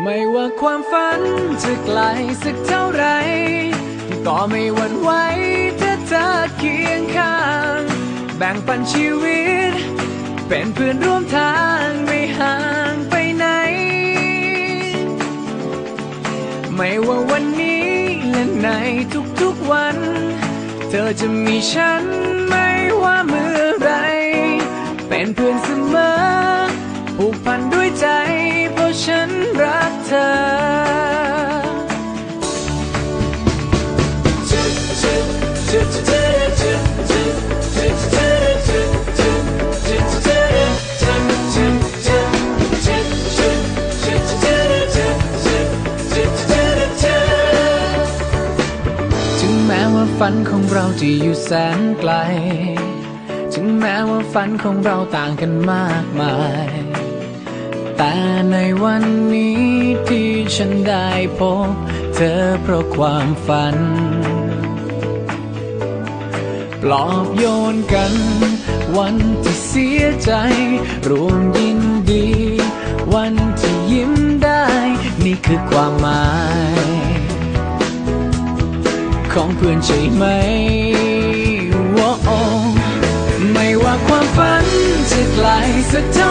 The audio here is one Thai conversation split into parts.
ไม่ว่าความฝันจะไกลสักเท่าไร ก็ไม่หวั่นไหวถ้าเธอเคียงข้าง แบ่งปันชีวิต เป็นเพื่อนร่วมทางไม่ห่างไปไหน ไม่ว่าวันนี้และในทุกๆวัน เธอจะมีฉัน เธอถึงแม้ว่าฝันของเราจะอยู่แสนไกล ถึงแม้ว่าฝันของเราต่างกันมากมาย แต่ในวันนี้ ที่ฉันได้พบเธอเพราะความฝัน ปลอบโยนกัน วันที่เสียใจ รวมยินดี วันที่ยิ้มได้ นี่คือความหมาย ของเพื่อนใช่ไหมว้าไม่ว่าความฝันจะไกลสักเท่า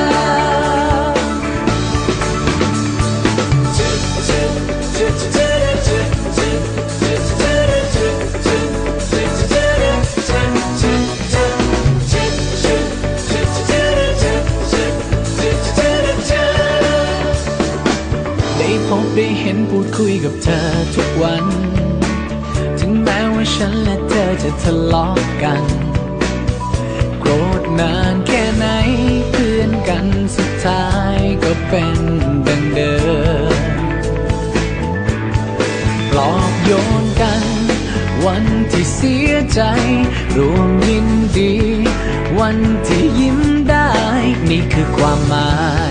พบได้เห็นพูดคุยกับเธอทุกวัน ถึงแม้ว่าฉันและเธอจะทะเลาะกัน โกรธนานแค่ไหนเพื่อนกันสุดท้ายก็เป็นดังเดิมปลอบโยนกัน วันที่เสียใจ รวมยินดี วันที่ยิ้มได้ นี่คือความหมาย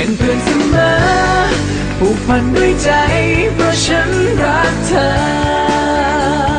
เป็นเพื่อนเสมอผูกพันด้วยใจ เพราะฉันรักเธอ